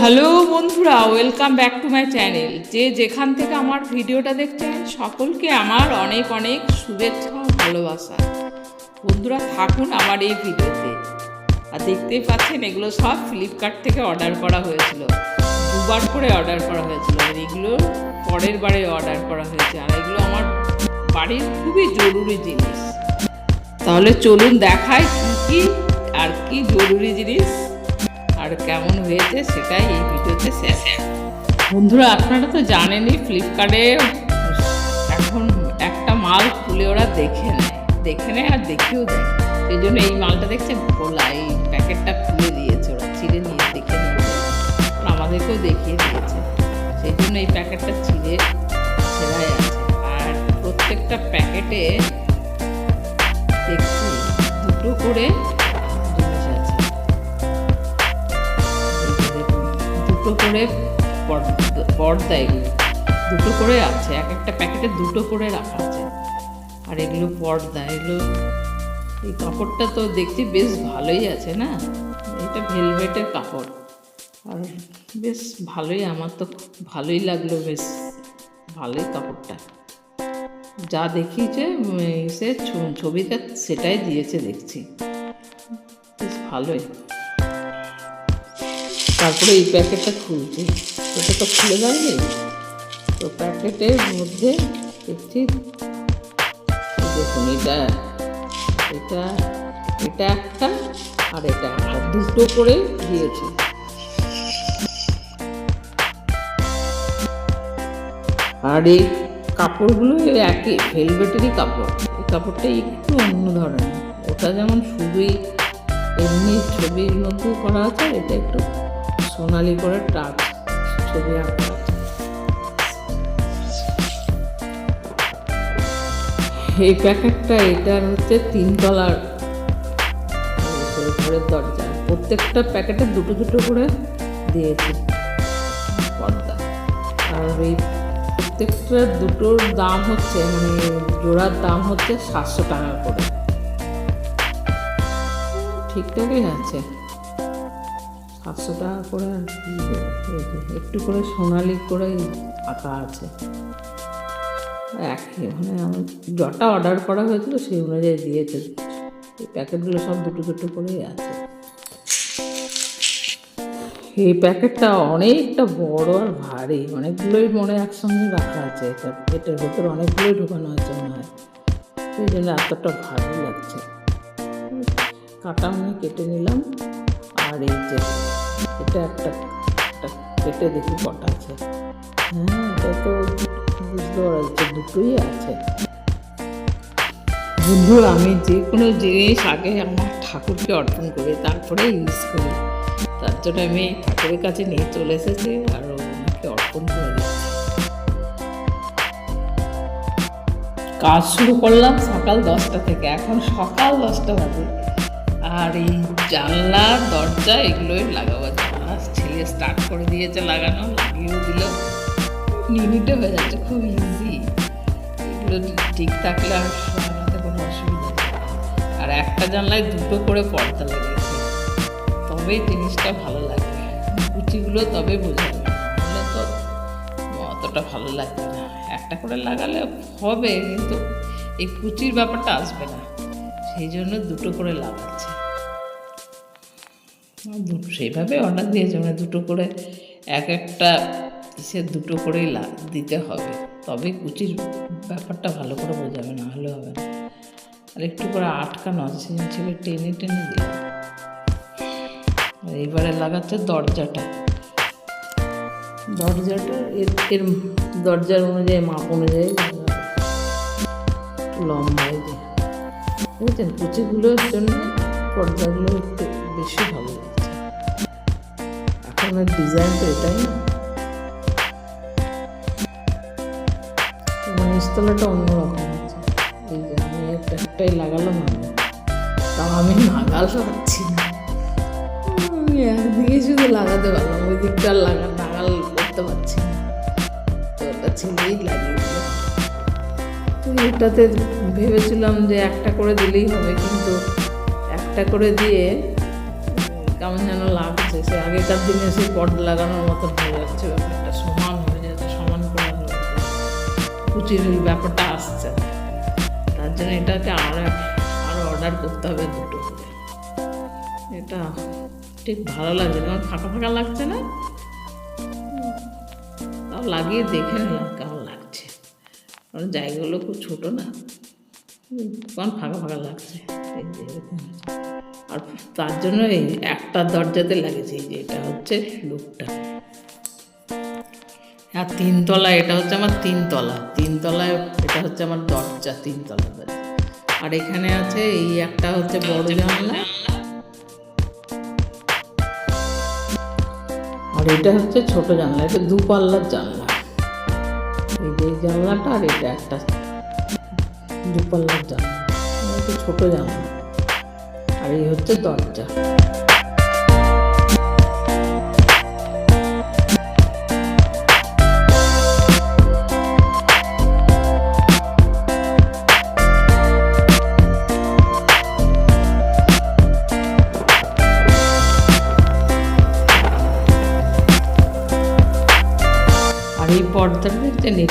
Hello বন্ধুরা welcome back to my channel যে যেখান থেকে আমার ভিডিওটা দেখছেন, সকলকে আমার অনেক অনেক শুভেচ্ছা ও ভালোবাসা। বন্ধুরা, থাকুন আমার এই ভিডিওতে। আর দেখতেই পাচ্ছেন, এগুলো সব ফ্লিপকার্ট থেকে অর্ডার করা হয়েছিল। দুবার করে অর্ডার করা হয়েছিল। আর এগুলো পরের বারে অর্ডার করা হয়েছে। আর এগুলো আমার বাড়ির খুবই জরুরি জিনিস। তাহলে চলুন দেখাই কি কি আর কি জরুরি জিনিস আর কেমন হয়েছে সেটাই এই ভিডিওতে শেষ। বন্ধুরা, আপনারা তো জানেনই ফ্লিপকার্টে এখন একটা মাল খুলে ওরা দেখে নেয়। দেখে নেয় আর দেখেও দেয়। সেই জন্য এই মালটা দেখছে খোলা এই প্যাকেটটা খুলে দিয়েছে ওরা, ছিঁড়ে নিয়ে দেখে নিয়েছে আমাদেরকেও দেখিয়ে দিয়েছে। সেই জন্য এই প্যাকেটটা ছিঁড়ে প্যাকেটে দেখছি দুটো করে দুটো করে পর্দা এগুলো দুটো করে আছে, এক একটা প্যাকেটে দুটো করে রাখা আছে। আর এগুলো পর্দা, এগুলো, এই কাপড়টা তো দেখছি বেশ ভালোই আছে না? এটা ভেলভেটের কাপড়। আর বেশ ভালোই, আমার তো ভালোই লাগল বেশ, ভালোই কাপড়টা। যা দেখিয়েছে উম, সে ছবিটা সেটাই দিয়েছে দেখছি। বেশ ভালোই। তারপরে এই প্যাকেটটা খুলছি। ওটা তো খুলে দেয়নি তো প্যাকেটের মধ্যে দেখছি দেখুন এটা এটা এটা একটা আর এটা একটা। দুটো করে দিয়েছে। আর এই কাপড়গুলো একই, ভেলভেটেরই কাপড়। এই কাপড়টা একটু অন্য ধরনের। ওটা যেমন শুধুই এমনি ছবির মধ্যে করা আছে, এটা একটু সোনালি করে টাচ ছবি আঁকা এই প্যাকেটটা, এটার হচ্ছে তিনতলার ঘরের দরজা। প্রত্যেকটা প্যাকেটে দুটো দুটো করে দিয়েছে পর্দা। আর এই প্রত্যেকটা দুটোর দাম হচ্ছে মানে জোড়ার দাম হচ্ছে সাতশো টাকা করে। ঠিকঠাকই আছে। সাতশো টাকা করে একটু করে সোনালি করে আঁকা আছে। একই মানে আমি যটা অর্ডার করা হয়েছিল সেই অনুযায়ী দিয়েছে। প্যাকেটগুলো সব দুটো দুটো করেই আছে। এই প্যাকেটটা অনেকটা বড় আর ভারী। অনেকগুলোই মনে একসঙ্গে রাখা আছে। এটা এটার ভেতরে অনেকগুলোই ঢোকানো আছে মনে হয়। সেই জন্য এতটা ভারী লাগছে। কাটা আমি কেটে নিলাম। আর এই যে, এটা একটা কেটে দেখি কটা আছে। হ্যাঁ এটা তো বুঝতে পারা যাচ্ছে দুটোই আছে। বন্ধু আমি যে কোনো জিনিস আগে আমার ঠাকুরকে অর্পণ করি, তারপরে ইউজ করি। জন্য আমি ঠাকুরের কাছে নিয়ে চলে এসেছি আর ওনাকে অর্পণ করে দিচ্ছি। কাজ শুরু করলাম সকাল দশটা থেকে, এখন সকাল দশটা বাজে। আর এই জানলা, দরজা এগুলোই লাগাবো ছেলে স্টার্ট করে দিয়েছে লাগানো, লাগিয়েও দিল। মিনিটে হয়ে যাচ্ছে, খুব ইজি এগুলো ঠিক থাকলে আর লাগাতে কোনো অসুবিধা নেই। আর একটা জানলায় দুটো করে পর্দা লাগিয়েছে তবেই জিনিসটা ভালো লাগবে কুচিগুলো তবে বোঝাবে নাহলে তো অতটা ভালো লাগবে না। একটা করে লাগালে হবে, কিন্তু এই কুচির ব্যাপারটা আসবে না। সেই জন্য দুটো করে লাগাচ্ছে। দুটো সেইভাবে অর্ডার দিয়েছে মানে দুটো করে, এক একটা ইসে দুটো করেই দিতে হবে। তবে কুচির ব্যাপারটা ভালো করে বোঝাবে, না হলে হবে না। আর একটু করে আটকানো আছে জন্য ছেলে টেনে টেনে দিল আর এইবারে লাগাচ্ছে দরজাটা। দরজাটা এর এর দরজার অনুযায়ী, মাপ অনুযায়ী লম্বা এই যে বুঝছেন? কুচিগুলোর জন্য পর্দাগুলো একটু বেশি ভালো লাগছে। এখন আর ডিজাইন তো এটাই না। আমার নিচতলাটা অন্যরকম আছে এই যে আমি একটা একটাই লাগালাম আমি। তাও আমি না আমি একদিকে শুধু লাগাতে পারলাম, ওই দিকটা লাগা নাগাল করতে পারছি না। তো একটা ছেলেই এটাতে ভেবেছিলাম যে একটা করে দিলেই হবে, কিন্তু একটা করে দিয়ে কেমন যেন লাগছে, সে আগেকার দিনে সেই পট লাগানোর মতন হয়ে যাচ্ছে, ব্যাপারটা সমান হয়ে যাচ্ছে, সমান করে কুচির ওই ব্যাপারটা আসছে তার জন্য এটাকে আরও আরও অর্ডার করতে হবে দুটো এটা ঠিক ভালো লাগছে কারণ ফাঁকা ফাঁকা লাগছে না? তাও লাগিয়ে দেখে নিলাম কেমন লাগছে। কারণ জায়গাগুলো খুব ছোটো না। কারণ ফাঁকা ফাঁকা লাগছে। আর তার জন্য এই একটা দরজাতে লাগেছে এই যে এটা হচ্ছে লুকটা। আর তিনতলা, এটা হচ্ছে আমার তিনতলা। তিনতলায় এটা হচ্ছে আমার দরজা, তিনতলা আর এখানে আছে এই একটা হচ্ছে বড় জানলা। আর এটা হচ্ছে ছোট জানলা, এটা দুপাল্লার জানলা। এই যে জানলাটা আর এটা একটা দুপাল্লার জানলা ছোট জানলা। আর এই হচ্ছে দরজা।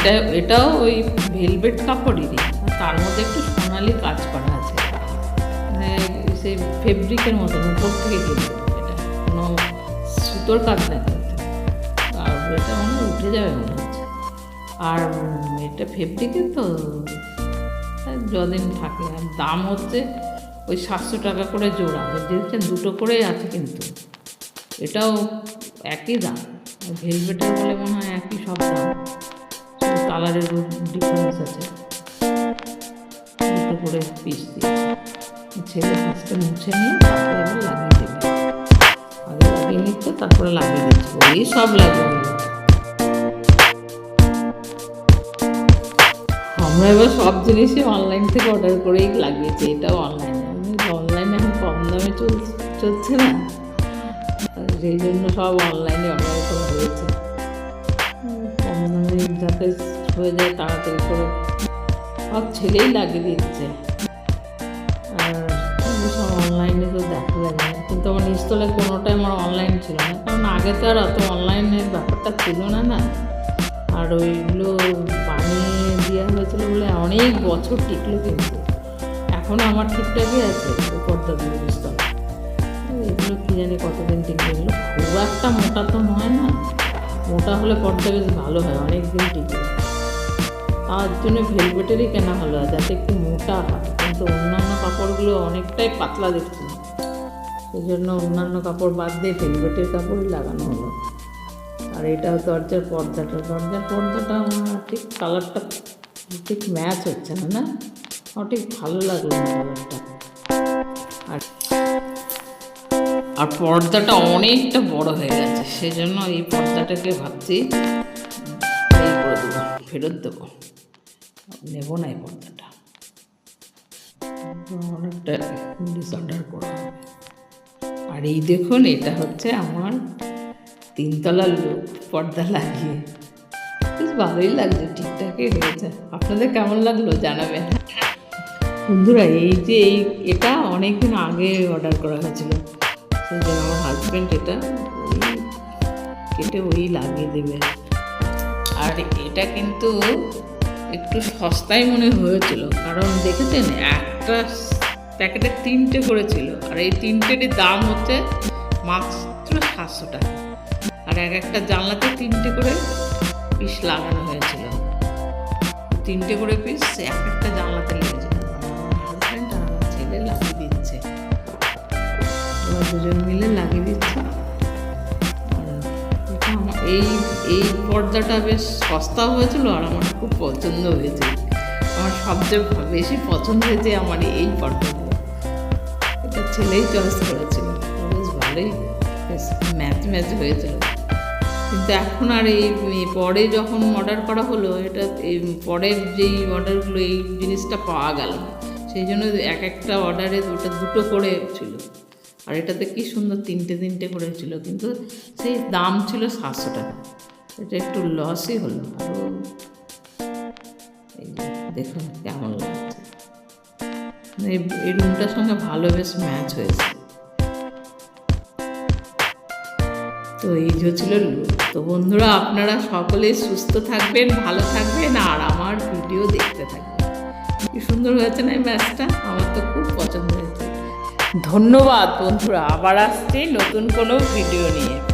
এটা, এটাও ওই ভেলভেট কাপড়েরই। তার মধ্যে একটু সোনালি কাজ করা আছে। মানে সেই ফেব্রিকের মতন উপর থেকে কিনবে এটা কোনো সুতোর কাজ না কিন্তু আর এটা মনে উঠে যাবে মনে হচ্ছে। আর এটা ফেব্রিকের তো যদিন থাকে, আর দাম হচ্ছে ওই সাতশো টাকা করে জোড়া। দেখছেন দুটো করেই আছে কিন্তু, এটাও একই দাম। ভেলভেটের বলে মনে হয় একই সব দাম। কালারের ডিফারেন্স আছে। দুটো করে পিস দিয়েছে ছেলে ফার্স্টে মুছে নিয়ে তারপরে এবার লাগিয়ে দেবে। আগে লাগিয়ে নিচ্ছে তারপরে লাগিয়ে দিচ্ছে। ওই সব লাগিয়ে আমরা এবার সব জিনিসই অনলাইন থেকে অর্ডার করেই লাগিয়েছি এটাও অনলাইনে আমি অনলাইনে এখন কম দামে চলছে চলছে না। সেই জন্য সব অনলাইনে অর্ডার করা হয়েছে। কম দামে যাতে হয়ে যায়, তাড়াতাড়ি করে সব ছেলেই লাগিয়ে দিচ্ছে। আর সব অনলাইনে তো দেখা যায় না। কিন্তু আমার নিচতলায় কোনোটাই আমার অনলাইন ছিল না। কারণ আগে তো আর অত অনলাইনের ব্যাপারটা ছিল না না। আর ওইগুলো বানিয়ে দেওয়া হয়েছিল বলে অনেক বছর টিকলো কিন্তু। এখনও আমার ঠিকঠাকই আছে পর্দাগুলো নিচতলা এগুলো কী জানি কতদিন টিকবে এগুলো? খুব একটা মোটা তো নয় না। মোটা হলে পর্দা বেশ ভালো হয় অনেক দিন তার জন্য ভেলভেটেরই কেনা হলো যাতে একটু মোটা হয়। কিন্তু অন্যান্য কাপড়গুলো অনেকটাই পাতলা দেখছি। সেই জন্য অন্যান্য কাপড় বাদ দিয়ে ভেলভেটের কাপড়ই লাগানো হলো। আর এটা দরজার পর্দাটা। দরজার পর্দাটা ঠিক কালারটা ঠিক ম্যাচ হচ্ছে না না? আমার ঠিক ভালো লাগল না কালারটা। আর আর পর্দাটা অনেকটা বড় হয়ে গেছে সেই জন্য এই পর্দাটাকে ভাবছি ফেরত দেবো। নেব না এই পর্দাটা অনেকটা ডিসঅর্ডার করা আর এই দেখুন, এটা হচ্ছে আমার তিনতলা লোক পর্দা লাগিয়ে। বেশ ভালোই লাগছে, ঠিকঠাকই হয়েছে। আপনাদের কেমন লাগল জানাবেন? বন্ধুরা, এই যে এই, এটা অনেক দিন আগে অর্ডার করা হয়েছিল। সেই জন্য আমার হাজব্যান্ড এটা কেটে ওই লাগিয়ে দেবে। আর এটা কিন্তু একটু সস্তায় মনে হয়েছিল, কারণ দেখেছেন একটা প্যাকেটে তিনটে করেছিল, আর এই তিনটেরই দাম হচ্ছে মাত্র সাতশো টাকা। আর এক একটা জানলাতে তিনটে করে পিস লাগানো হয়েছিল। তিনটে করে পিস এক একটা জানলাতে লেগেছিল ছেলে লাগিয়ে দিচ্ছে। দুজন মিলে লাগিয়ে দিচ্ছে। এই এই পর্দাটা বেশ সস্তাও হয়েছিল আর আমার খুব পছন্দ হয়েছে। আমার সবচেয়ে বেশি পছন্দ হয়েছে আমার এই পর্দাগুলো এটা ছেলেই চয়েস করেছিল। বেশ ভালোই, বেশ ম্যাচ ম্যাচ হয়েছিল। কিন্তু এখন আর এই এই পরে যখন অর্ডার করা হলো, এটা এই পরের যেই অর্ডারগুলো এই জিনিসটা পাওয়া গেল সেই জন্য এক একটা অর্ডারে ওটা দুটো করে ছিল। আর এটাতে কি সুন্দর তিনটে তিনটে করে ছিল, কিন্তু সেই দাম ছিল সাতশো টাকা। এটা একটু লসই হলো। দেখুন কেমন লাগছে। এই এই রুমটার সঙ্গে ভালো বেশ ম্যাচ হয়েছে। তো এই যে ছিল তো বন্ধুরা, আপনারা সকলেই সুস্থ থাকবেন, ভালো থাকবেন, আর আমার ভিডিও দেখতে থাকবেন। কি সুন্দর হয়েছে না এই ম্যাচটা আমার তো খুব পছন্দ হয়েছে। ধন্যবাদ বন্ধুরা। আবার আসছি নতুন কোনো ভিডিও নিয়ে।